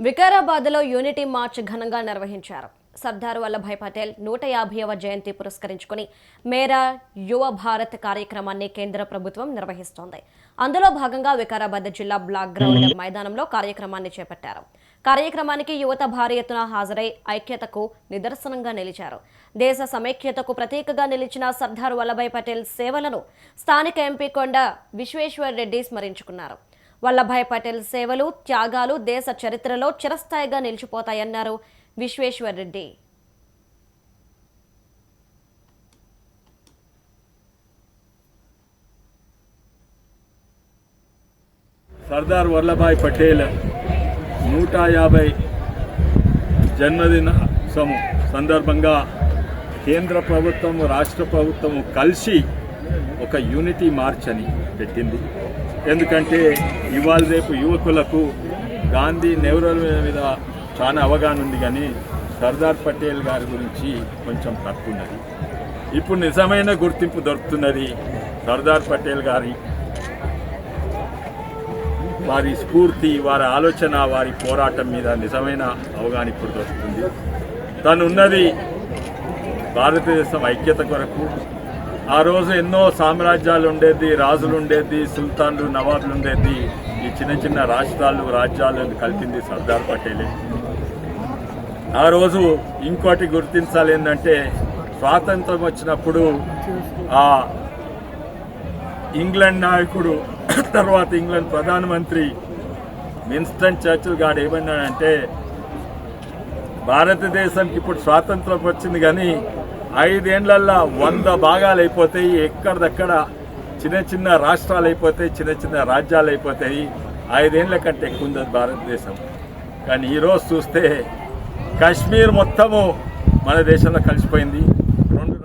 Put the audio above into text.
వికారాబాద్లో unity March ఘనంగా నిర్వహించారు. సర్దార్ వల్లభాయ్ పటేల్ నూట యాభైవ జయంతి పురస్కరించుకుని మేరా యువ భారత్ కార్యక్రమాన్ని కేంద్ర ప్రభుత్వం నిర్వహిస్తోంది. అందులో భాగంగా వికారాబాద్ జిల్లా బ్లాక్ గ్రౌండ్ మైదానంలో కార్యక్రమాన్ని చేపట్టారు. కార్యక్రమానికి యువత భారీ ఎత్తున హాజరై ఐక్యతకు నిదర్శనంగా నిలిచారు. దేశ సమైక్యతకు ప్రతీకగా నిలిచిన సర్దార్ వల్లభాయ్ పటేల్ సేవలను స్థానిక ఎంపీ కొండ విశ్వేశ్వర్ రెడ్డి స్మరించుకున్నారు. వల్లభాయ్ పటేల్ సేవలు త్యాగాలు దేశ చరిత్రలో చిరస్థాయిగా నిలిచిపోతాయన్నారు విశ్వేశ్వర్ రెడ్డి. సర్దార్ వల్లభాయ్ పటేల్ నూట యాభై జన్మదిన సందర్భంగా కేంద్ర ప్రభుత్వం రాష్ట్ర ప్రభుత్వం కలిసి ఒక యూనిటీ మార్చ్ అని పెట్టింది. ఎందుకంటే ఇవాళ రేపు యువకులకు గాంధీ నెహ్రూ మీద చాలా అవగాహన ఉంది కానీ సర్దార్ పటేల్ గారి గురించి కొంచెం తక్కువ ఉన్నది ఇప్పుడు నిజమైన గుర్తింపు దొరుకుతున్నది సర్దార్ పటేల్ గారి వారి స్ఫూర్తి వారి ఆలోచన వారి పోరాటం మీద నిజమైన అవగాహన ఇప్పుడు దొరుకుతుంది. తను ఉన్నది భారతదేశం ఐక్యత కొరకు ఆ రోజు ఎన్నో సామ్రాజ్యాలు ఉండేది రాజులు ఉండేది సుల్తాన్లు నవాబులు ఉండేది. ఈ చిన్న చిన్న రాష్ట్రాలు రాజ్యాలను కలిపింది సర్దార్ పటేలే. ఆ రోజు ఇంకోటి గుర్తించాలి ఏంటంటే స్వాతంత్రం వచ్చినప్పుడు ఆ ఇంగ్లాండ్ నాయకుడు తర్వాత ఇంగ్లాండ్ ప్రధానమంత్రి విన్స్టన్ చర్చిల్ గాడు ఏమన్నాడంటే భారతదేశానికి ఇప్పుడు స్వాతంత్రం వచ్చింది కానీ ఐదేండ్లల్లో వంద భాగాలు అయిపోతాయి ఎక్కడిదక్కడ చిన్న చిన్న రాష్ట్రాలు అయిపోతాయి చిన్న చిన్న రాజ్యాలు అయిపోతాయి ఐదేండ్ల కంటే ఎక్కువ ఉంది భారతదేశం. కానీ ఈరోజు చూస్తే కాశ్మీర్ మొత్తము మన దేశంలో కలిసిపోయింది.